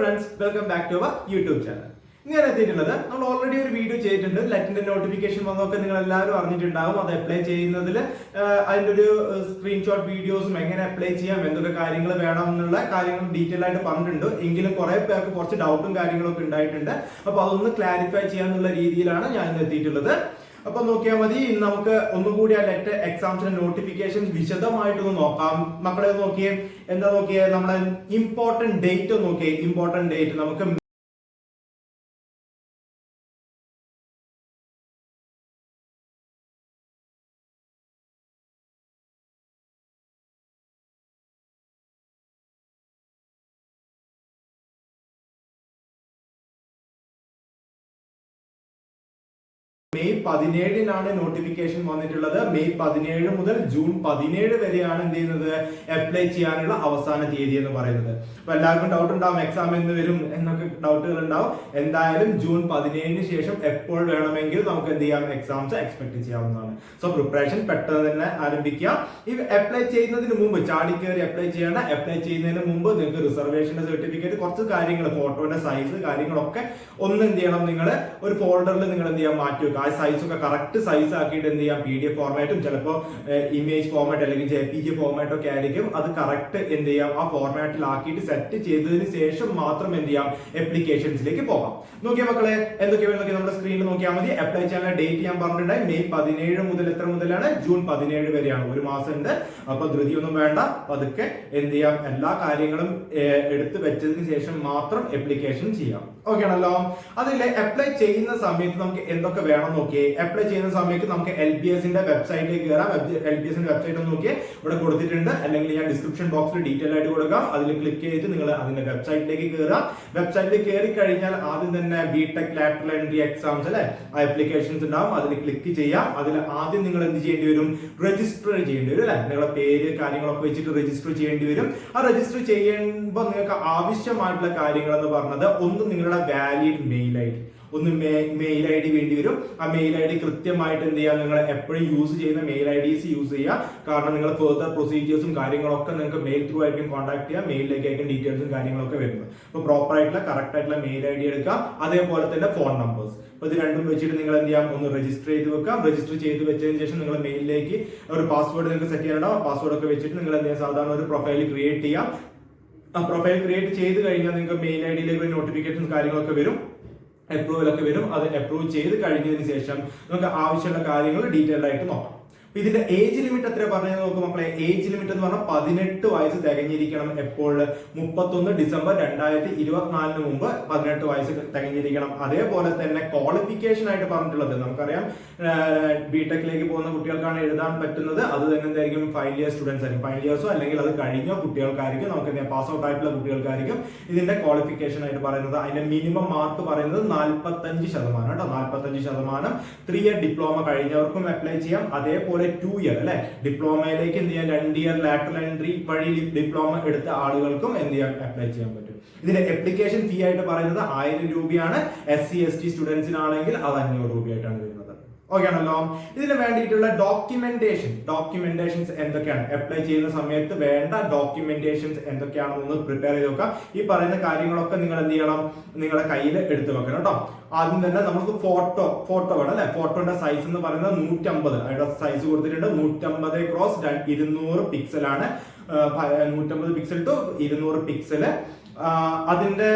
Friends welcome back to our YouTube channel ഇങ്ങനെ എത്തിയിട്ടുള്ളത് നമ്മൾ ഓൾറെഡി ഒരു വീഡിയോ ചെയ്തിട്ടുണ്ട്. ലെറ്റിന്റെ നോട്ടിഫിക്കേഷൻ വന്നൊക്കെ നിങ്ങൾ എല്ലാവരും അറിഞ്ഞിട്ടുണ്ടാവും. അത് അപ്ലൈ ചെയ്യുന്നതിൽ അതിന്റെ ഒരു സ്ക്രീൻഷോട്ട് വീഡിയോസും എങ്ങനെ അപ്ലൈ ചെയ്യാം എന്തൊക്കെ കാര്യങ്ങൾ വേണം എന്നുള്ള കാര്യങ്ങൾ ഡീറ്റെയിൽ ആയിട്ട് പറഞ്ഞിട്ടുണ്ട്. എങ്കിലും കുറെ പേർക്ക് കുറച്ച് ഡൗട്ടും കാര്യങ്ങളൊക്കെ ഉണ്ടായിട്ടുണ്ട്. അപ്പൊ അതൊന്ന് ക്ലാരിഫൈ ചെയ്യാന്നുള്ള രീതിയിലാണ് ഞാൻ ഇന്ന് എത്തിയിട്ടുള്ളത്. അപ്പൊ നോക്കിയാൽ മതി നമുക്ക് ഒന്നുകൂടി ആ ലെറ്റ് എക്സാംസിന്റെ നോട്ടിഫിക്കേഷൻ വിശദമായിട്ടൊന്ന് നോക്കാം. മക്കളെ നോക്കിയേ എന്താ നോക്കിയേ നമ്മുടെ ഇമ്പോർട്ടന്റ് ഡേറ്റ് നോക്കിയേ ഇമ്പോർട്ടന്റ് ഡേറ്റ് നമുക്ക് മെയ് പതിനേഴിനാണ് നോട്ടിഫിക്കേഷൻ വന്നിട്ടുള്ളത്. മെയ് പതിനേഴ് മുതൽ ജൂൺ പതിനേഴ് വരെയാണ് എന്ത് ചെയ്യുന്നത്? അപ്ലൈ ചെയ്യാനുള്ള അവസാന തീയതി എന്ന് പറയുന്നത്. അപ്പൊ എല്ലാവർക്കും ഡൗട്ട് ഉണ്ടാവും എക്സാം എന്ന് വരും എന്നൊക്കെ ഡൗട്ടുകൾ ഉണ്ടാവും. എന്തായാലും ജൂൺ പതിനേഴിന് ശേഷം എപ്പോൾ വേണമെങ്കിൽ നമുക്ക് എന്ത് ചെയ്യാം? എക്സാംസ് എക്സ്പെക്ട് ചെയ്യാവുന്നതാണ്. സോ പ്രിപ്പറേഷൻ പെട്ടെന്ന് തന്നെ ആരംഭിക്കാം ഈ അപ്ലൈ ചെയ്യുന്നതിന് മുമ്പ് ചാടി കയറി അപ്ലൈ ചെയ്യേണ്ട അപ്ലൈ ചെയ്യുന്നതിന് മുമ്പ് നിങ്ങൾക്ക് റിസർവേഷന്റെ സർട്ടിഫിക്കറ്റ് കുറച്ച് കാര്യങ്ങൾ ഫോട്ടോന്റെ സൈസ് കാര്യങ്ങളൊക്കെ ഒന്ന് എന്ത് ചെയ്യണം? നിങ്ങൾ ഒരു ഫോൾഡറിൽ നിങ്ങൾ എന്ത് ചെയ്യാൻ മാറ്റി വെക്കുക. ആ സൈസൊക്കെ കറക്റ്റ് സൈസ് ആക്കിയിട്ട് എന്ത് ചെയ്യാം? പി ഡി എഫ് ഫോർമാറ്റും ചിലപ്പോൾ ഇമേജ് ഫോർമാറ്റ് അല്ലെങ്കിൽ ജെ പി ജി ഫോർമാറ്റ് ഒക്കെ ആയിരിക്കും. അത് കറക്റ്റ് എന്ത് ചെയ്യാം? ആ ഫോർമാറ്റിൽ ആക്കിയിട്ട് സെറ്റ് ചെയ്തതിന് ശേഷം മാത്രം എന്ത് ചെയ്യാം? അപ്ലിക്കേഷൻസിലേക്ക് പോകാം. നോക്കിയാൽ മക്കളെ എന്തൊക്കെ വേണം നമ്മുടെ സ്ക്രീനിൽ നോക്കിയാൽ മതി. അപ്ലൈ ചെയ്യാനുള്ള ഡേറ്റ് ഞാൻ പറഞ്ഞിട്ടുണ്ടായി. മെയ് പതിനേഴ് മുതൽ എത്ര മുതലാണ്? ജൂൺ പതിനേഴ് വരെയാണ്. ഒരു മാസം ഉണ്ട്. അപ്പൊ ധൃതിയൊന്നും വേണ്ട. പതുക്കെ എന്ത് ചെയ്യാം? എല്ലാ കാര്യങ്ങളും എടുത്തു വെച്ചതിന് ശേഷം മാത്രം അപ്ലിക്കേഷൻ ചെയ്യാം. ഓക്കെ ആണല്ലോ? അതിൽ അപ്ലൈ ചെയ്യുന്ന സമയത്ത് നമുക്ക് എന്തൊക്കെ വേണം നോക്കിയേ. അപ്ലൈ ചെയ്യുന്ന സമയത്ത് നമുക്ക് എൽ ബി എസിന്റെ വെബ്സൈറ്റിലേക്ക് കയറാം എൽ ബി എസിന്റെ വെബ്സൈറ്റ് ഒന്ന് നോക്കിയേ. ഇവിടെ കൊടുത്തിട്ടുണ്ട്. അല്ലെങ്കിൽ ഞാൻ ഡിസ്ക്രിപ്ഷൻ ബോക്സിൽ ഡീറ്റെയിൽ ആയിട്ട് കൊടുക്കാം. അതിൽ ക്ലിക്ക് ചെയ്ത് നിങ്ങൾ അതിന്റെ വെബ്സൈറ്റിലേക്ക് കയറാം വെബ്സൈറ്റിൽ കയറി കഴിഞ്ഞാൽ ആദ്യം തന്നെ B tech lateral entry exams അല്ലെ? അപ്ലിക്കേഷൻസ് ഉണ്ടാവും. അതിൽ ക്ലിക്ക് ചെയ്യാം. അതിൽ ആദ്യം നിങ്ങൾ എന്ത് ചെയ്യേണ്ടി വരും? രജിസ്റ്റർ ചെയ്യേണ്ടി വരും അല്ലെ? നിങ്ങളുടെ പേര് കാര്യങ്ങളൊക്കെ വെച്ചിട്ട് രജിസ്റ്റർ ചെയ്യേണ്ടി വരും. ആ രജിസ്റ്റർ ചെയ്യുമ്പോൾ നിങ്ങൾക്ക് ആവശ്യമായിട്ടുള്ള കാര്യങ്ങൾ എന്ന് പറഞ്ഞത് ഒന്ന് നിങ്ങളുടെ വാലിഡ് മെയിൽ ഡി ഒന്ന് മെയിൽ ഐ ഡി വേണ്ടി വരും. ആ മെയിൽ ഐ ഡി കൃത്യമായിട്ട് എന്ത് ചെയ്യുക നിങ്ങൾ എപ്പോഴും യൂസ് ചെയ്യുന്ന മെയിൽ ഐ ഡീസ് യൂസ് ചെയ്യുക. കാരണം നിങ്ങൾ ഫെർദർ പ്രൊസീജിയേഴ്സും കാര്യങ്ങളൊക്കെ നിങ്ങൾക്ക് മെയിൽ ത്രൂ ആയിരിക്കും കോൺടാക്ട് ചെയ്യുക. മെയിലിലേക്ക് ആയിരിക്കും ഡീറ്റെയിൽസും കാര്യങ്ങളൊക്കെ വരുന്നത്. അപ്പോൾ പ്രോപ്പർ ആയിട്ടുള്ള കറക്റ്റ് ആയിട്ടുള്ള മെയിൽ ഐ ഡി എടുക്കാം അതേപോലെ തന്നെ ഫോൺ നമ്പേഴ്സ് അപ്പോൾ ഇത് രണ്ടും വെച്ചിട്ട് നിങ്ങൾ എന്ത് ചെയ്യാം? ഒന്ന് രജിസ്റ്റർ ചെയ്ത് വെക്കാം രജിസ്റ്റർ ചെയ്ത് വെച്ചതിന് ശേഷം നിങ്ങൾ മെയിലിലേക്ക് ഒരു പാസ്വേഡ് നിങ്ങൾക്ക് സെറ്റ് ചെയ്യാനുണ്ടാവും. പാസ്വേഡ് ഒക്കെ വെച്ചിട്ട് നിങ്ങൾ എന്ത് ചെയ്യാം? സാധാരണ ഒരു പ്രൊഫൈൽ ക്രിയേറ്റ് ചെയ്യാം ആ പ്രൊഫൈൽ ക്രിയേറ്റ് ചെയ്ത് കഴിഞ്ഞാൽ നിങ്ങൾക്ക് മെയിൽ ഐ ഡിയിലേക്ക് ഒരു നോട്ടിഫിക്കേഷൻസ് കാര്യങ്ങളൊക്കെ വരും. അപ്രൂവൽ ഒക്കെ വരും. അത് അപ്രൂവ് ചെയ്ത് കഴിഞ്ഞതിന് ശേഷം നമുക്ക് ആവശ്യമുള്ള കാര്യങ്ങൾ ഡീറ്റെയിൽഡ് ആയിട്ട് നോക്കാം. ഇതിന്റെ ഏജ് ലിമിറ്റ് എത്ര പറഞ്ഞത് നോക്കും മക്കളെ. ഏജ് ലിമിറ്റ് എന്ന് പറഞ്ഞാൽ പതിനെട്ട് വയസ്സ് തികഞ്ഞിരിക്കണം എപ്പോൾ മുപ്പത്തൊന്ന് ഡിസംബർ രണ്ടായിരത്തി ഇരുപത്തിനാലിന് മുമ്പ് പതിനെട്ട് വയസ്സ് തികഞ്ഞിരിക്കണം. അതേപോലെ തന്നെ ക്വാളിഫിക്കേഷൻ ആയിട്ട് പറഞ്ഞിട്ടുള്ളത് നമുക്കറിയാം. ബിടെക്കിലേക്ക് പോകുന്ന കുട്ടികൾക്കാണ് എഴുതാൻ പറ്റുന്നത്. അത് തന്നെ എന്തായിരിക്കും? ഫൈനൽ ഇയർ സ്റ്റുഡൻസ് ആയിരിക്കും. ഫൈനൽ ഇയേഴ്സോ അല്ലെങ്കിൽ അത് കഴിഞ്ഞ കുട്ടികൾക്കായിരിക്കും. നമുക്ക് പാസ് ഔട്ട് ആയിട്ടുള്ള കുട്ടികൾക്കായിരിക്കും ഇതിന്റെ ക്വാളിഫിക്കേഷൻ ആയിട്ട് പറയുന്നത്. അതിന്റെ മിനിമം മാർക്ക് പറയുന്നത് നാൽപ്പത്തഞ്ച് ശതമാനം കേട്ടോ. നാൽപ്പത്തഞ്ച് ശതമാനം. ത്രീ ഇയർ ഡിപ്ലോമ കഴിഞ്ഞവർക്കും അപ്ലൈ ചെയ്യാം. അതേപോലെ ടു ഇയർ അല്ലെ? ഡിപ്ലോമയിലേക്ക് എന്ത് ചെയ്യാം? രണ്ട് ഇയർ ലാറ്റർ എൻട്രി വഴി ഡിപ്ലോമ എടുത്ത ആളുകൾക്കും എന്ത് ചെയ്യാം? അപ്ലൈ ചെയ്യാൻ പറ്റും. ഇതിന്റെ അപ്ലിക്കേഷൻ ഫീ ആയിട്ട് പറയുന്നത് ആയിരം രൂപയാണ്. എസ് സി എസ് ടി സ്റ്റുഡൻസിനാണെങ്കിൽ അത് അഞ്ഞൂറ് രൂപയായിട്ടാണ് ഓക്കെ ആണല്ലോ. ഇതിന് വേണ്ടിയിട്ടുള്ള ഡോക്യുമെന്റേഷൻ ഡോക്യുമെന്റേഷൻസ് എന്തൊക്കെയാണ്? അപ്ലൈ ചെയ്യുന്ന സമയത്ത് വേണ്ട ഡോക്യുമെന്റേഷൻസ് എന്തൊക്കെയാണെന്ന് പ്രിപ്പയർ ചെയ്ത് നോക്കുക ഈ പറയുന്ന കാര്യങ്ങളൊക്കെ നിങ്ങൾ എന്ത് ചെയ്യണം? നിങ്ങളുടെ കയ്യിൽ എടുത്തു വെക്കണം കേട്ടോ. ആദ്യം തന്നെ നമുക്ക് ഫോട്ടോ ഫോട്ടോ വേണം അല്ലെ? ഫോട്ടോന്റെ സൈസ് എന്ന് പറയുന്നത് നൂറ്റമ്പത്. അതിന്റെ സൈസ് കൊടുത്തിട്ടുണ്ട് നൂറ്റമ്പത് ക്രോസ് ഇരുന്നൂറ് പിക്സൽ ആണ്. നൂറ്റമ്പത് പിക്സൽ ടു ഇരുന്നൂറ് പിക്സൽ അതിന്റെ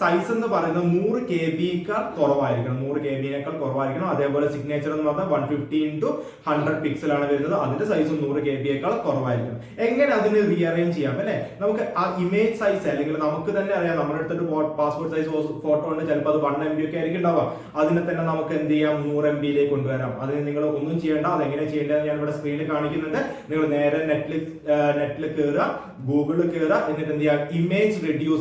സൈസ് എന്ന് പറയുന്നത് നൂറ് കെ ബിക്കാൾ കുറവായിരിക്കണം. നൂറ് കെ ബിനേക്കാൾ കുറവായിരിക്കണം. അതേപോലെ സിഗ്നേച്ചർ എന്ന് പറഞ്ഞാൽ one fifty into hundred pixel ആണ് വരുന്നത്. അതിന്റെ സൈസ് നൂറ് കെ ബിയേക്കാൾ കുറവായിരിക്കണം. എങ്ങനെ അതിന് റീഅറേഞ്ച് ചെയ്യാം അല്ലെ? നമുക്ക് ആ ഇമേജ് സൈസ് അല്ലെങ്കിൽ നമുക്ക് തന്നെ അറിയാം. നമ്മുടെ അടുത്തൊരു പാസ്പോർട്ട് സൈസ് ഫോട്ടോ ഉണ്ട്. ചിലപ്പോൾ അത് വൺ എം ബി ഒക്കെ ആയിരിക്കും ഉണ്ടാവുക. അതിനെ തന്നെ നമുക്ക് എന്ത് ചെയ്യാം? നൂറ് എം ബിയിലേക്ക് കൊണ്ടുവരാം. അതിന് നിങ്ങൾ ഒന്നും ചെയ്യേണ്ട. അതെങ്ങനെ ചെയ്യേണ്ടത് ഞാൻ ഇവിടെ സ്ക്രീനിൽ കാണിക്കുന്നുണ്ട്. നിങ്ങൾ നേരെ നെറ്റിൽ നെറ്റിൽ കയറുക ഗൂഗിളിൽ കയറുക എന്നിട്ട് എന്ത് ചെയ്യാം? ഇമേജ്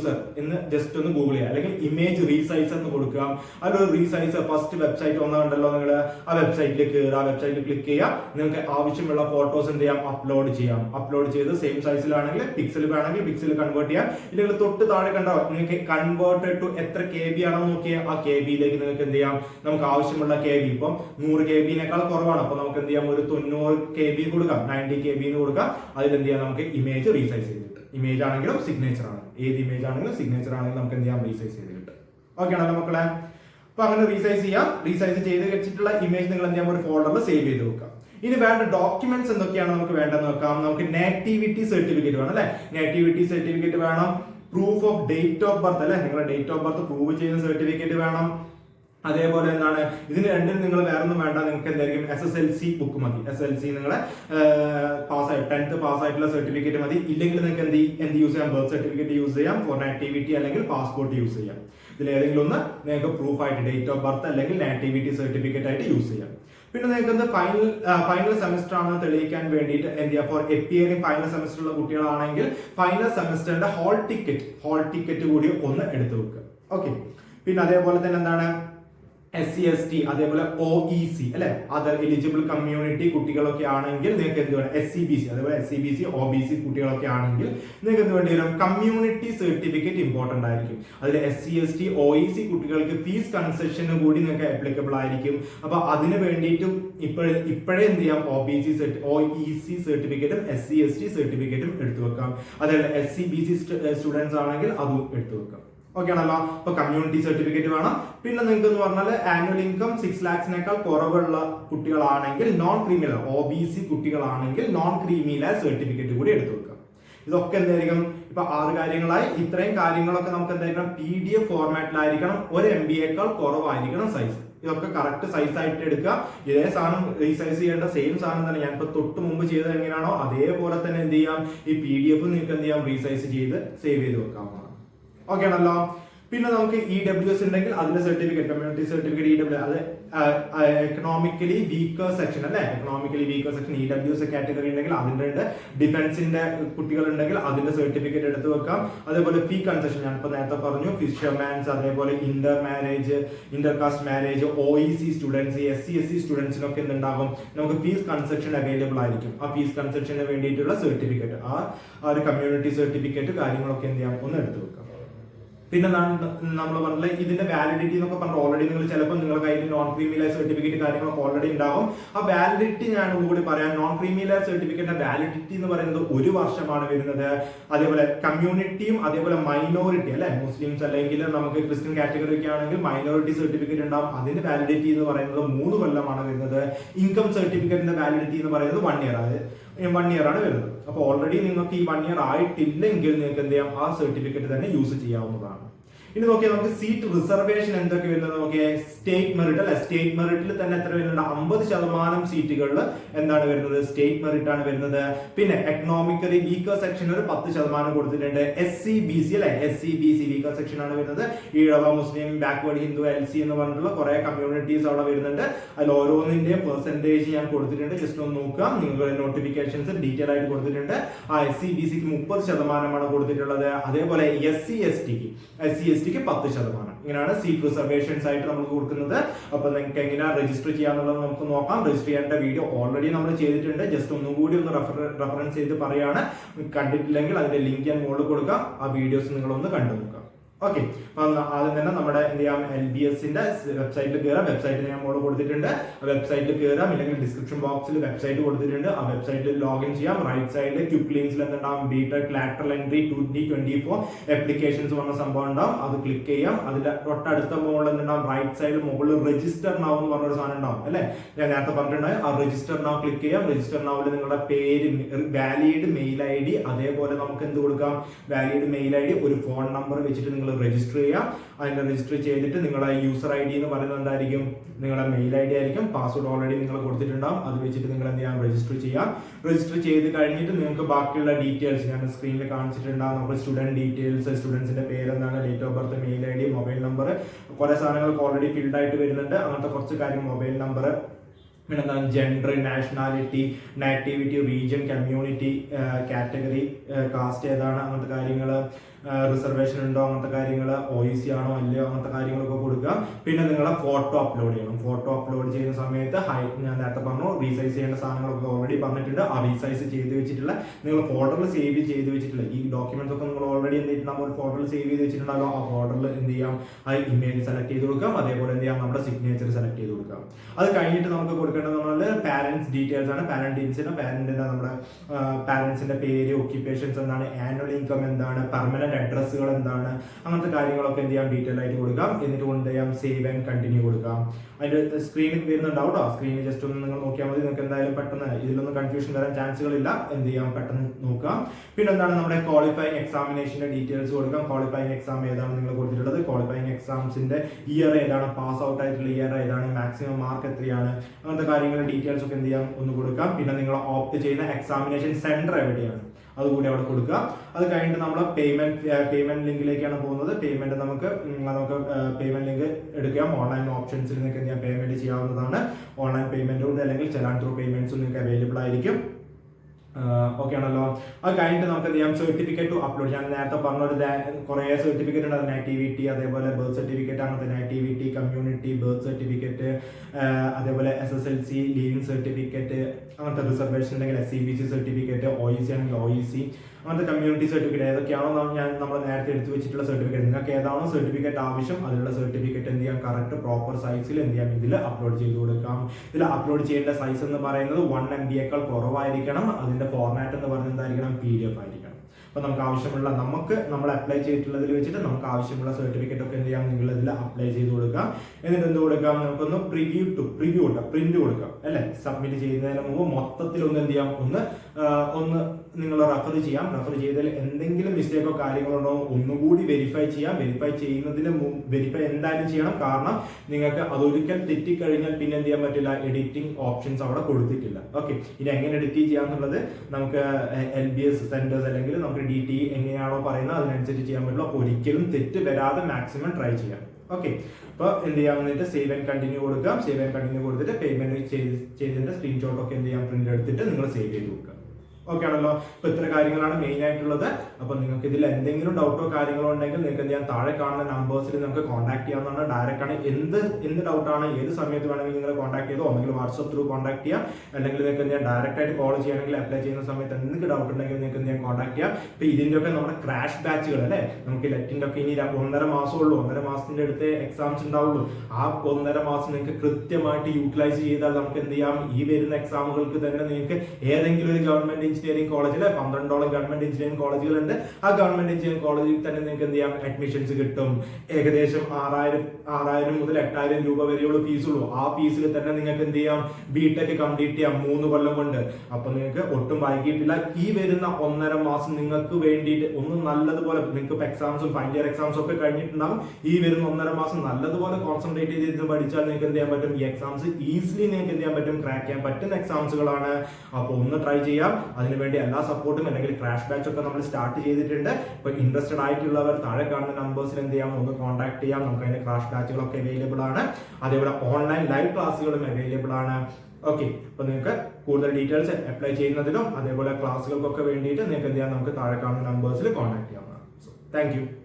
റെഡ്യൂസർ എന്ന് ജസ്റ്റ് ഒന്ന് ഗൂഗിൾ ചെയ്യുക അല്ലെങ്കിൽ ഇമേജ് റീസൈസർ എന്ന് കൊടുക്കുക അതൊരു റീസൈസർ ഫസ്റ്റ് വെബ്സൈറ്റ് ഒന്നാണ്ടല്ലോ നിങ്ങൾ ആ വെബ്സൈറ്റിൽ കയറുക ആ വെബ്സൈറ്റിൽ ക്ലിക്ക് ചെയ്യുക നിങ്ങൾക്ക് ആവശ്യമുള്ള ഫോട്ടോസ് എന്ത് ചെയ്യാം? അപ്ലോഡ് ചെയ്യാം. അപ്ലോഡ് ചെയ്ത് സെയിം സൈസിലാണെങ്കിൽ പിക്സൽ വേണമെങ്കിൽ പിക്സൽ കൺവേർട്ട് ചെയ്യാം. ഇല്ലെങ്കിൽ തൊട്ട് താഴെ കണ്ടോ നിങ്ങൾക്ക് കൺവേർട്ടഡ് ടു എത്ര കെ ബി ആണോ നോക്കിയാൽ ആ കെ ബിയിലേക്ക് നിങ്ങൾക്ക് എന്ത് ചെയ്യാം? നമുക്ക് ആവശ്യമുള്ള കെ ബി ഇപ്പം നൂറ് കെ ബിനേക്കാൾ കുറവാണ്. അപ്പൊ നമുക്ക് എന്ത് ചെയ്യാം? ഒരു തൊണ്ണൂറ് കെ ബി കൊടുക്കാം. നയന്റി കെ ബി കൊടുക്കാം. അതിൽ എന്ത് ചെയ്യാം? നമുക്ക് ഇമേജ് റീസൈസ് ചെയ്തിട്ട് ഇമേജ് ആണെങ്കിലും സിഗ്നേച്ചർ ആണ്. ഏത് ഇമേജ് ആണെങ്കിലും സിഗ്നേച്ചർ ആണെങ്കിലും നമുക്ക് എന്ത് ചെയ്യാം? റീസൈസ് ചെയ്ത് കിട്ടും. ഓക്കെ ആണല്ലോ മക്കളെ? അപ്പൊ അങ്ങനെ റീസൈസ് ചെയ്യാം. റീസൈസ് ചെയ്ത് വെച്ചിട്ടുള്ള ഇമേജ് നിങ്ങൾ എന്ത് ചെയ്യാം? ഒരു ഫോൾഡറിൽ സേവ് ചെയ്ത് വെക്കാം ഇനി വേണ്ട ഡോക്യുമെന്റ്സ് എന്തൊക്കെയാണ് നമുക്ക് വേണ്ടതെന്ന് നോക്കാം നമുക്ക് നേറ്റിവിറ്റി സർട്ടിഫിക്കറ്റ് വേണം അല്ലെ? നേറ്റിവിറ്റി സർട്ടിഫിക്കറ്റ് വേണം. Proof of date of birth അല്ലെ? നിങ്ങളുടെ ഡേറ്റ് ഓഫ് ബർത്ത് പ്രൂവ് ചെയ്യുന്ന സർട്ടിഫിക്കറ്റ് വേണം. അതേപോലെ എന്താണ്? ഇതിന് രണ്ടിനും നിങ്ങൾ വേറെ ഒന്നും വേണ്ട. നിങ്ങൾക്ക് എന്തായിരിക്കും? S S L C book മതി. എസ് എൽ സി നിങ്ങളെ പാസ്സായി ടെൻത്ത് പാസ്സായിട്ടുള്ള സർട്ടിഫിക്കറ്റ് മതി. ഇല്ലെങ്കിൽ നിങ്ങൾക്ക് എന്ത് എന്ത് യൂസ് ചെയ്യാം? ബർത്ത് സർട്ടിഫിക്കറ്റ് യൂസ് ചെയ്യാം. ഫോർ ആക്ടിവിറ്റി അല്ലെങ്കിൽ പാസ്പോർട്ട് യൂസ് ചെയ്യാം. ഇതിൽ ഏതെങ്കിലും ഒന്ന് നിങ്ങൾക്ക് പ്രൂഫ് ആയിട്ട് ഡേറ്റ് ഓഫ് ബർത്ത് അല്ലെങ്കിൽ ആക്ടിവിറ്റി സർട്ടിഫിക്കറ്റ് ആയിട്ട് യൂസ് ചെയ്യാം. പിന്നെ നിങ്ങൾക്ക് ഫൈനൽ ഫൈനൽ സെമസ്റ്റർ ആണെന്ന് തെളിയിക്കാൻ വേണ്ടിയിട്ട് എന്ത് ചെയ്യാം? ഫോർ എപ്പിയറിംഗ് ഫൈനൽ സെമസ്റ്ററിലുള്ള കുട്ടികളാണെങ്കിൽ ഫൈനൽ സെമസ്റ്ററിന്റെ ഹോൾ ടിക്കറ്റ് ഹോൾ ടിക്കറ്റ് കൂടി ഒന്ന് എടുത്തു വെക്കുക. ഓക്കെ പിന്നെ അതേപോലെ തന്നെ എന്താണ്? എസ് സി എസ് ടി അതേപോലെ ഒ ഇ സി അല്ലെ? അതർ എലിജിബിൾ കമ്മ്യൂണിറ്റി കുട്ടികളൊക്കെ ആണെങ്കിൽ നിങ്ങൾക്ക് എന്ത് വേണം? എസ് സി ബി സി അതേപോലെ S C B C O B C കുട്ടികളൊക്കെ ആണെങ്കിൽ നിങ്ങൾക്ക് എന്ത് വേണ്ടി വരും? കമ്മ്യൂണിറ്റി സർട്ടിഫിക്കറ്റ് ഇമ്പോർട്ടന്റ് ആയിരിക്കും. അതിൽ S C S T O E C കുട്ടികൾക്ക് ഫീസ് കൺസെഷന് കൂടി നിങ്ങൾക്ക് ആപ്ലിക്കബിൾ ആയിരിക്കും. അപ്പൊ അതിന് വേണ്ടിയിട്ടും ഇപ്പോഴേ ഇപ്പോഴേ എന്ത് ചെയ്യാം? O B C O E C സർട്ടിഫിക്കറ്റും എസ് സി എസ് ടി സർട്ടിഫിക്കറ്റും എടുത്തു വെക്കാം. അതായത് S C B C students ആണെങ്കിൽ അതും എടുത്തു വെക്കാം. ഓക്കെ ആണല്ലോ ഇപ്പൊ കമ്മ്യൂണിറ്റി സർട്ടിഫിക്കറ്റ് വേണം. പിന്നെ നിങ്ങൾക്ക് എന്ന് പറഞ്ഞാൽ ആനുവൽ ഇൻകം സിക്സ് ലാക്സിനേക്കാൾ കുറവുള്ള കുട്ടികളാണെങ്കിൽ non creamy layer O B C കുട്ടികളാണെങ്കിൽ നോൺ ക്രീമിയിലെ സർട്ടിഫിക്കറ്റ് കൂടി എടുത്തു വെക്കുക. ഇതൊക്കെ എന്തായിരിക്കും? ഇപ്പൊ ആറ് കാര്യങ്ങളായി. ഇത്രയും കാര്യങ്ങളൊക്കെ നമുക്ക് എന്തായിരിക്കണം? പി ഡി എഫ് ഫോർമാറ്റിലായിരിക്കണം ഒരു എം ബി എക്കാൾ കുറവായിരിക്കണം സൈസ് ഇതൊക്കെ കറക്റ്റ് സൈസ് ആയിട്ട് എടുക്കുക. ഇതേ സാധനം റീസൈസ് ചെയ്യേണ്ട സെയിം സാധനം തന്നെ. ഞാൻ ഇപ്പൊ തൊട്ട് മുമ്പ് ചെയ്തത് എങ്ങനെയാണോ അതേപോലെ തന്നെ എന്ത് ചെയ്യാം? ഈ പി ഡി എഫ് നിങ്ങൾക്ക് എന്ത് ചെയ്യാം? റീസൈസ് ചെയ്ത് സേവ് ചെയ്ത് വെക്കാവുന്നതാണ് ഓക്കെ ആണല്ലോ പിന്നെ നമുക്ക് ഇ ഡബ്ല്യു എസ് ഉണ്ടെങ്കിൽ അതിന്റെ certificate community certificate E W അത് എക്കണോമിക്കലി വീക്കർ സെക്ഷൻ അല്ലെ? Economically weaker section E W S category ഉണ്ടെങ്കിൽ അതിന്റെ ഉണ്ട്. ഡിഫൻസിന്റെ കുട്ടികൾ ഉണ്ടെങ്കിൽ അതിന്റെ സർട്ടിഫിക്കറ്റ് എടുത്തു വെക്കാം. അതേപോലെ ഫീ കൺസെഷൻ ഞാൻ ഇപ്പൊ നേരത്തെ പറഞ്ഞു ഫിഷർമാൻസ് അതേപോലെ inter marriage inter caste marriage O E C students S C S C സ്റ്റുഡൻസിനൊക്കെ എന്തുണ്ടാകും? നമുക്ക് ഫീസ് കൺസെഷൻ അവൈലബിൾ ആയിരിക്കും. ആ ഫീസ് കൺസെഷന് വേണ്ടിയിട്ടുള്ള സർട്ടിഫിക്കറ്റ് ആ ഒരു കമ്മ്യൂണിറ്റി സർട്ടിഫിക്കറ്റ് കാര്യങ്ങളൊക്കെ എന്ത് ചെയ്യാം? ഒന്ന് എടുത്തു വെക്കാം. പിന്നെ നമ്മൾ പറഞ്ഞില്ല ഇതിന്റെ വാലിഡിറ്റി എന്നൊക്കെ പറഞ്ഞാൽ ഓൾറെഡി നിങ്ങൾ ചിലപ്പോൾ നിങ്ങളുടെ കയ്യിൽ നോൺ ക്രീമിലെ സർട്ടിഫിക്കറ്റ് കാര്യങ്ങളൊക്കെ ഓൾറെഡി ഉണ്ടാവും. ആ വാലിഡിറ്റി ഞാൻ കൂടി പറയാം. നോൺ ക്രീമിലെ സർട്ടിഫിക്കറ്റിന്റെ വാലിഡിറ്റി എന്ന് പറയുന്നത് ഒരു വർഷമാണ് വരുന്നത്. അതേപോലെ കമ്മ്യൂണിറ്റിയും അതേപോലെ മൈനോറിറ്റി അല്ലെ? മുസ്ലിംസ് അല്ലെങ്കിൽ നമുക്ക് ക്രിസ്ത്യൻ കാറ്റഗറി ഒക്കെ ആണെങ്കിൽ മൈനോറിറ്റി സർട്ടിഫിക്കറ്റ് ഉണ്ടാവും. അതിന്റെ വാലിഡിറ്റി എന്ന് പറയുന്നത് മൂന്ന് കൊല്ലമാണ് വരുന്നത്. ഇൻകം സർട്ടിഫിക്കറ്റിന്റെ വാലിഡിറ്റി എന്ന് പറയുന്നത് വൺ ഇയർ അതായത് വൺ ഇയർ ആണ് വരുന്നത്. അപ്പോൾ ഓൾറെഡി നിങ്ങൾക്ക് ഈ വൺ ഇയർ ആയിട്ടില്ലെങ്കിൽ നിങ്ങൾക്ക് എന്ത് ചെയ്യാം? ആ സർട്ടിഫിക്കറ്റ് തന്നെ യൂസ് ചെയ്യാവുന്നതാണ്. ഇനി നോക്കിയാൽ നമുക്ക് സീറ്റ് റിസർവേഷൻ എന്തൊക്കെ വരുന്നത് നോക്കിയാൽ സ്റ്റേറ്റ് മെറിറ്റ് അല്ലെ? സ്റ്റേറ്റ് മെറിറ്റിൽ തന്നെ എത്ര വരുന്നുണ്ട്? അമ്പത് ശതമാനം സീറ്റുകളിൽ എന്താണ് വരുന്നത്? സ്റ്റേറ്റ് മെറിറ്റ് ആണ് വരുന്നത്. പിന്നെ എക്കണോമിക്കലി വീക്കർ സെക്ഷൻ ഒരു പത്ത് ശതമാനം കൊടുത്തിട്ടുണ്ട്. എസ് സി ബി സി അല്ലെ? S C B C weaker section ആണ് വരുന്നത്. ഈഴവ മുസ്ലിം ബാക്ക്വേർഡ് ഹിന്ദു എൽ സി എന്ന് പറഞ്ഞിട്ടുള്ള കുറെ കമ്മ്യൂണിറ്റീസ് അവിടെ വരുന്നുണ്ട്. അതിൽ ഓരോന്നിന്റെയും പെർസെന്റേജ് ഞാൻ കൊടുത്തിട്ടുണ്ട്. ജസ്റ്റ് ഒന്ന് നോക്കാം. നിങ്ങളുടെ നോട്ടിഫിക്കേഷൻസ് ഡീറ്റെയിൽ ആയിട്ട് കൊടുത്തിട്ടുണ്ട്. ആ എസ് സി ബി സിക്ക് മുപ്പത് ശതമാനമാണ് കൊടുത്തിട്ടുള്ളത്. അതേപോലെ എസ് സി എസ് ടിക്ക് എസ് സി എസ് ടിക്ക് പത്ത് ശതമാനം. ഇങ്ങനെയാണ് സീറ്റ് റിസർവേഷൻസ് ആയിട്ട് നമ്മൾ കൊടുക്കുന്നത്. അപ്പൊ നിങ്ങൾക്ക് എങ്ങനെയാണ് രജിസ്റ്റർ ചെയ്യാന്നുള്ളത് നമുക്ക് നോക്കാം. രജിസ്റ്റർ ചെയ്യേണ്ട വീഡിയോ ഓൾറെഡി നമ്മൾ ചെയ്തിട്ടുണ്ട്. ജസ്റ്റ് ഒന്നും കൂടി ഒന്ന് റെഫറൻസ് ചെയ്ത് പറയാണ്. കണ്ടിട്ടില്ലെങ്കിൽ അതിന്റെ ലിങ്ക് ഞാൻ മുകളിൽ കൊടുക്കാം. ആ വീഡിയോസ് നിങ്ങളൊന്ന് കണ്ടു നോക്കാം ഓക്കെ അപ്പൊ ആദ്യം തന്നെ നമ്മുടെ എന്ത് ചെയ്യാം? എൽ ബി എസിന്റെ വെബ്സൈറ്റിൽ കയറാം വെബ്സൈറ്റിൽ ഞാൻ മോൾ കൊടുത്തിട്ടുണ്ട്. വെബ്സൈറ്റിൽ കയറാം ഇല്ലെങ്കിൽ ഡിസ്ക്രിപ്ഷൻ ബോക്സിൽ വെബ്സൈറ്റ് കൊടുത്തിട്ടുണ്ട്. ആ വെബ്സൈറ്റിൽ ലോഗിൻ ചെയ്യാം. റൈറ്റ് സൈഡിൽ ക്യുക്ക് ലിങ്ക്സിൽ എന്തുണ്ടാവും? B tech lateral entry to D twenty four applications പറഞ്ഞ സംഭവം ഉണ്ടാവും. അത് ക്ലിക്ക് ചെയ്യാം. അതിന്റെ തൊട്ടടുത്ത മുകളിൽ എന്തുണ്ടാവും? റൈറ്റ് സൈഡിൽ മുകളിൽ രജിസ്റ്റർ നാവ് എന്ന് പറഞ്ഞൊരു സാധനം ഉണ്ടാവും. അല്ലേ? ഞാൻ നേരത്തെ പറഞ്ഞിട്ടുണ്ടായി. ആ രജിസ്റ്റർ നാവ് ക്ലിക്ക് ചെയ്യാം. രജിസ്റ്റർ നാവിൽ നിങ്ങളുടെ പേര് വാലിഡ് മെയിൽ ഐ ഡി അതേപോലെ നമുക്ക് എന്ത് കൊടുക്കാം? വാലിഡ് മെയിൽ ഐ ഡി ഒരു ഫോൺ നമ്പർ വെച്ചിട്ട് നിങ്ങൾ രജിസ്റ്റർ ചെയ്യുക. അതിനെ രജിസ്റ്റർ ചെയ്തിട്ട് നിങ്ങളുടെ യൂസർ ഐ ഡി എന്ന് പറയുന്നത് എന്തായിരിക്കും? നിങ്ങളുടെ മെയിൽ ഐ ഡി ആയിരിക്കും. പാസ്വേഡ് ഓൾറെഡി നിങ്ങൾ കൊടുത്തിട്ടുണ്ടാവും. അത് വെച്ചിട്ട് നിങ്ങൾ എന്ത് ചെയ്യാം? രജിസ്റ്റർ ചെയ്യാം രജിസ്റ്റർ ചെയ്ത് കഴിഞ്ഞിട്ട് നിങ്ങൾക്ക് ബാക്കിയുള്ള ഡീറ്റെയിൽസ് ഞാൻ സ്ക്രീനിൽ കാണിച്ചിട്ടുണ്ടാകും നമ്മുടെ സ്റ്റുഡന്റ് ഡീറ്റെയിൽസ് സ്റ്റുഡൻസിന്റെ പേര് എന്താണ് date of birth mail I D mobile number കുറേ സാധനങ്ങൾക്ക് ഓൾറെഡി ഫിൽഡ് ആയിട്ട് വരുന്നുണ്ട്. അങ്ങനത്തെ കുറച്ച് കാര്യം മൊബൈൽ നമ്പർ പിന്നെ എന്താണ് gender nationality nativity region community category caste ഏതാണ്? അങ്ങനത്തെ കാര്യങ്ങൾ റിസർവേഷൻ ഉണ്ടോ? അങ്ങനത്തെ കാര്യങ്ങൾ ഒ ഇ സി ആണോ? അല്ലയോ അങ്ങനത്തെ കാര്യങ്ങളൊക്കെ കൊടുക്കുക. പിന്നെ നിങ്ങളെ ഫോട്ടോ അപ്ലോഡ് ചെയ്യണം. ഫോട്ടോ അപ്ലോഡ് ചെയ്യുന്ന സമയത്ത് ഹൈ ഞാൻ നേരത്തെ പറഞ്ഞു റീസൈസ് ചെയ്യേണ്ട സാധനങ്ങളൊക്കെ ഓൾറെഡി പറഞ്ഞിട്ടുണ്ട്. ആ റീസൈസ് ചെയ്ത് വെച്ചിട്ടുള്ള നിങ്ങൾ ഫോൾഡറിൽ സേവ് ചെയ്ത് വെച്ചിട്ടുള്ള ഈ ഡോക്യുമെന്റ്സ് ഒക്കെ നിങ്ങൾ ഓൾറെഡി എന്ത് ചെയ്തിട്ട് ഒരു ഫോൾഡറിൽ സേവ് ചെയ്ത് വെച്ചിട്ടുണ്ടാകും. ആ ഫോട്ടോയിൽ എന്ത് ചെയ്യാം? ആ ഇമേജ് സെലക്ട് ചെയ്ത് കൊടുക്കാം. അതേപോലെ എന്ത് ചെയ്യാം? നമ്മുടെ സിഗ്നേച്ചർ സെലക്ട് ചെയ്ത് കൊടുക്കാം. അത് കഴിഞ്ഞിട്ട് നമുക്ക് കൊടുക്കേണ്ടത് നമ്മൾ പാരന്റ്സ് ഡീറ്റെയിൽസ് ആണ്. പാരന്റ് ഡീറ്റെയിൽസിന് പാരന്റിന്റെ നമ്മുടെ പാരന്റ്സിന്റെ പേര് ഒക്യുപ്പേഷൻസ് എന്താണ്? ആനുവൽ ഇൻകം എന്താണ്? പെർമനന്റ് അഡ്രസ്സുകൾ എന്താണ് അങ്ങനത്തെ കാര്യങ്ങളൊക്കെ എന്ത് ചെയ്യാം? ഡീറ്റെയിൽ ആയിട്ട് കൊടുക്കാം. എന്നിട്ട് കൊണ്ട് ചെയ്യാം സേവ് ആൻഡ് കണ്ടിന്യൂ കൊടുക്കാം. അതിന്റെ സ്ക്രീനിൽ വരുന്നുണ്ടാവും സ്ക്രീനിൽ ജസ്റ്റ് ഒന്ന് നിങ്ങൾ നോക്കിയാൽ മതി. നിങ്ങൾക്ക് എന്തായാലും പെട്ടെന്ന് ഇതിലൊന്നും കൺഫ്യൂഷൻ വരാൻ ചാൻസുകളില്ല എന്ത് ചെയ്യാം? പെട്ടെന്ന് നോക്കാം. പിന്നെ എന്താണ് നമ്മുടെ ക്വാളിഫയിങ് എക്സാമിനേഷന്റെ ഡീറ്റെയിൽസ് കൊടുക്കാം. ക്വാളിഫയിങ് എക്സാം ഏതാണ് നിങ്ങൾ കൊടുത്തിട്ടുള്ളത്? ക്വാളിഫയിങ് എക്സാംസിന്റെ ഇയർ ഏതാണ്? പാസ് ഔട്ട് ആയിട്ടുള്ള ഇയർ ഏതാണ്? മാക്സിമം മാർക്ക് എത്രയാണ്? അങ്ങനത്തെ കാര്യങ്ങളുടെ ഡീറ്റെയിൽസ് ഒക്കെ എന്ത് ചെയ്യാം? ഒന്ന് കൊടുക്കാം. പിന്നെ നിങ്ങൾ ഓപ്റ്റ് ചെയ്യുന്ന എക്സാമിനേഷൻ സെന്റർ എവിടെയാണ്? അതുകൂടി അവിടെ കൊടുക്കുക. അത് കഴിഞ്ഞിട്ട് നമ്മൾ പേയ്മെന്റ് പേയ്മെന്റ് ലിങ്കിലേക്കാണ് പോകുന്നത്. പേയ്മെന്റ് നമുക്ക് നമുക്ക് പേയ്മെന്റ് ലിങ്ക് എടുക്കാം. ഓൺലൈൻ ഓപ്ഷൻസിൽ നിങ്ങൾക്ക് ഞാൻ പേയ്മെന്റ് ചെയ്യാവുന്നതാണ്. ഓൺലൈൻ പേയ്മെന്റ് അല്ലെങ്കിൽ ചെലാൻ ത്രൂ പേയ്മെന്റ്സും നിങ്ങൾക്ക് അവൈലബിൾ ആയിരിക്കും. ഓക്കെ ആണല്ലോ. അത് കഴിഞ്ഞിട്ട് നമുക്ക് എന്ത് ചെയ്യാം? സർട്ടിഫിക്കറ്റ് അപ്ലോഡ് ഞാൻ നേരത്തെ പറഞ്ഞ ഒരു കുറേ സർട്ടിഫിക്കറ്റ് ഉണ്ട്. നാറ്റിവിറ്റി അതേപോലെ ബർത്ത് സർട്ടിഫിക്കറ്റ് അങ്ങനത്തെ നാറ്റിവിറ്റി കമ്മ്യൂണിറ്റി ബർത്ത് സർട്ടിഫിക്കറ്റ് അതേപോലെ S S L C leaving certificate അങ്ങനത്തെ റിസർവേഷൻ ഉണ്ടെങ്കിൽ S C B C certificate O E C ആണെങ്കിൽ ഒ ഇ സി അങ്ങനത്തെ കമ്മ്യൂണിറ്റി സർട്ടിഫിക്കറ്റ് ഏതൊക്കെയാണോ ഞാൻ നമ്മൾ നേരത്തെ എടുത്തു വെച്ചിട്ടുള്ള സർട്ടിഫിക്കറ്റ് നിങ്ങൾക്ക് ഏതാണോ സർട്ടിഫിക്കറ്റ് ആവശ്യം അതിലുള്ള സർട്ടിഫിക്കറ്റ് എന്ത് ചെയ്യാം? കറക്റ്റ് പ്രോപ്പർ സൈസിൽ എന്ത് ചെയ്യാം? ഇതിൽ അപ്ലോഡ് ചെയ്ത് കൊടുക്കാം. ഇതിൽ അപ്ലോഡ് ചെയ്യേണ്ട സൈസ് എന്ന് പറയുന്നത് വൺ എം ബിയേക്കാൾ കുറവായിരിക്കണം. അതിന്റെ ഫോർമാറ്റ് എന്ന് പറഞ്ഞ എന്തായിരിക്കണം? പി ഡി എഫ് ആയിരിക്കണം. അപ്പോൾ നമുക്ക് ആവശ്യമുള്ള നമുക്ക് നമ്മൾ അപ്ലൈ ചെയ്തിട്ടുള്ളതിൽ വെച്ചിട്ട് നമുക്ക് ആവശ്യമുള്ള സർട്ടിഫിക്കറ്റ് ഒക്കെ എന്ത് ചെയ്യാം? നിങ്ങൾ ഇതിൽ അപ്ലൈ ചെയ്ത് കൊടുക്കുക എന്നിട്ട് എന്ത് കൊടുക്കാം? നമുക്കൊന്ന് പ്രിവ്യൂ ടു പ്രിവ്യൂ കൊടുക്കാം പ്രിന്റ് കൊടുക്കാം. അല്ലേ? സബ്മിറ്റ് ചെയ്യുന്നതിന് മുമ്പ് മൊത്തത്തിൽ ഒന്ന് എന്ത് ചെയ്യാം? ഒന്ന് ഒന്ന് നിങ്ങൾ റഫർ ചെയ്യാം. റഫർ ചെയ്തതിൽ എന്തെങ്കിലും മിസ്റ്റേക്കോ കാര്യങ്ങളോ ഉണ്ടോ ഒന്നുകൂടി വെരിഫൈ ചെയ്യാം. വെരിഫൈ ചെയ്യുന്നതിന് വെരിഫൈ എന്തായാലും ചെയ്യണം. കാരണം നിങ്ങൾക്ക് അതൊരിക്കൽ തെറ്റിക്കഴിഞ്ഞാൽ പിന്നെ എന്ത് ചെയ്യാൻ പറ്റില്ല? എഡിറ്റിംഗ് ഓപ്ഷൻസ് അവിടെ കൊടുത്തിട്ടില്ല. ഓക്കെ ഇനി എങ്ങനെ എഡിറ്റ് ചെയ്യാം എന്നുള്ളത് നമുക്ക് എൽ ബി എസ് സെന്റേഴ്സ് അല്ലെങ്കിൽ നമുക്ക് ഡി ടി എങ്ങനെയാണോ പറയുന്നത് അതിനനുസരിച്ച് ചെയ്യാൻ പറ്റുള്ളൂ. അപ്പോൾ ഒരിക്കലും തെറ്റ് വരാതെ മാക്സിമം ട്രൈ ചെയ്യാം. ഓക്കെ അപ്പോൾ എന്ത് ചെയ്യാം? എന്നിട്ട് സേവ് ആൻഡ് കണ്ടിന്യൂ കൊടുക്കാം. സേവ് ആൻഡ് കണ്ടിന്യൂ കൊടുത്തിട്ട് പേയ്മെന്റ് ചെയ്ത് ചെയ്തതിന്റെ സ്ക്രീൻഷോട്ട് ഒക്കെ എന്ത് ചെയ്യാം? പ്രിന്റ് എടുത്തിട്ട് നിങ്ങൾ സേവ് ചെയ്ത് കൊടുക്കുക. ഓക്കെ ആണല്ലോ ഇപ്പൊ ഇത്ര കാര്യങ്ങളാണ് മെയിൻ ആയിട്ടുള്ളത്. അപ്പൊ നിങ്ങൾക്ക് ഇതിൽ എന്തെങ്കിലും ഡൗട്ടോ കാര്യങ്ങളോ ഉണ്ടെങ്കിൽ നിങ്ങൾക്ക് ചെയ്യാം? താഴെ കാണുന്ന നമ്പേഴ്സിൽ നിങ്ങൾക്ക് കോൺടാക്ട് ചെയ്യാവുന്നതാണ് ഡയറക്റ്റ് ആണ്. എന്ത് എന്ത് ഡൗട്ടാണ് ഏത് സമയത്ത് വേണമെങ്കിൽ നിങ്ങൾ കോൺടാക്ട് ചെയ്തോ അല്ലെങ്കിൽ വാട്സപ്പ് ത്രൂ കോൺടാക്ട് ചെയ്യാം. അല്ലെങ്കിൽ നിങ്ങൾക്ക് ചെയ്യാം? ഡയറക്റ്റ് ആയിട്ട് കോൾ ചെയ്യണമെങ്കിൽ അപ്ലൈ ചെയ്യുന്ന സമയത്ത് എന്തെങ്കിലും ഡൗട്ട് ഉണ്ടെങ്കിൽ നിങ്ങൾക്ക് ചെയ്യാം? കോൺടാക്ട് ചെയ്യാം. ഇപ്പൊ ഇതിന്റെ ഒക്കെ നമ്മുടെ ക്രാഷ് ബാച്ചുകൾ അല്ലേ? നമുക്ക് ലെറ്റിന്റെ ഒക്കെ ഇനി ഒന്നര ഉള്ളൂ. ഒന്നര മാസത്തിന്റെ അടുത്ത് എക്സാംസ് ഉണ്ടാവുള്ളൂ. ആ ഒന്നര മാസം നിങ്ങൾക്ക് കൃത്യമായിട്ട് യൂട്ടിലൈസ് ചെയ്താൽ നമുക്ക് എന്ത് ചെയ്യാം? ഈ വരുന്ന എക്സാമുകൾക്ക് തന്നെ നിങ്ങൾക്ക് ഏതെങ്കിലും ഒരു ഗവൺമെന്റ് എഞ്ചിനീയറിംഗ് കോളേജിൽ പന്ത്രണ്ടോളം ഗവൺമെന്റ് എഞ്ചിനീയറിംഗ് കോളേജുകളുണ്ട് ആ ഗവൺമെന്റ് എഞ്ചിനീയറിംഗ് കോളേജിൽ തന്നെ നിങ്ങൾക്ക് എന്ത് ചെയ്യാം? അഡ്മിഷൻസ് കിട്ടും. ഏകദേശം ആറായിരം ആറായിരം മുതൽ എട്ടായിരം രൂപ വരെയുള്ള ഫീസ് ഉള്ളൂ. ആ ഫീസിൽ തന്നെ നിങ്ങൾക്ക് എന്ത് ചെയ്യാം? ബിടെക് കംപ്ലീറ്റ് ചെയ്യാം. മൂന്ന് കൊല്ലം കൊണ്ട്. അപ്പൊ നിങ്ങൾക്ക് ഒട്ടും വൈകിട്ടില്ല ഈ വരുന്ന ഒന്നര മാസം നിങ്ങൾക്ക് വേണ്ടിയിട്ട് ഒന്ന് നല്ലതുപോലെ നിങ്ങൾക്ക് എക്സാംസും ഫൈനൽ ഇയർ എക്സാംസും ഒക്കെ കഴിഞ്ഞിട്ടുണ്ടാവും. ഈ വരുന്ന ഒന്നര മാസം നല്ലതുപോലെ കോൺസെൻട്രേറ്റ് ചെയ്ത് പഠിച്ചാൽ നിങ്ങൾക്ക് എന്ത് ചെയ്യാൻ പറ്റും? ഈ എക്സാംസ് ഈസിലി നിങ്ങൾക്ക് എന്ത് ചെയ്യാൻ പറ്റും? ക്രാക്ക് ചെയ്യാൻ പറ്റുന്ന എക്സാംസുകളാണ് അപ്പോൾ ഒന്ന് ട്രൈ ചെയ്യാം. അതിനുവേണ്ടി എല്ലാ സപ്പോർട്ടും അല്ലെങ്കിൽ ക്രാഷ് ബാച്ച് ഒക്കെ നമ്മൾ സ്റ്റാർട്ട് ചെയ്തിട്ടുണ്ട്. ഇപ്പൊ ഇൻട്രസ്റ്റഡ് ആയിട്ടുള്ളവർ താഴെ കാണുന്ന നമ്പേഴ്സിൽ എന്ത് ചെയ്യാം? ഒന്ന് കോൺടാക്ട് ചെയ്യാം. നമുക്ക് അതിന്റെ ക്രാഷ് ബാച്ചുകളൊക്കെ അവൈലബിൾ ആണ്. അതേപോലെ ഓൺലൈൻ ലൈവ് ക്ലാസ്സുകളും അവൈലബിൾ ആണ്. ഓക്കെ അപ്പൊ നിങ്ങൾക്ക് കൂടുതൽ ഡീറ്റെയിൽസ് അപ്ലൈ ചെയ്യുന്നതിനും അതേപോലെ ക്ലാസ്സുകൾക്കൊക്കെ വേണ്ടിയിട്ട് നിങ്ങൾക്ക് എന്ത് ചെയ്യാം? നമുക്ക് താഴെ കാണുന്ന നമ്പേഴ്സിൽ കോൺടാക്ട് ചെയ്യാവുന്നതാണ്. So thank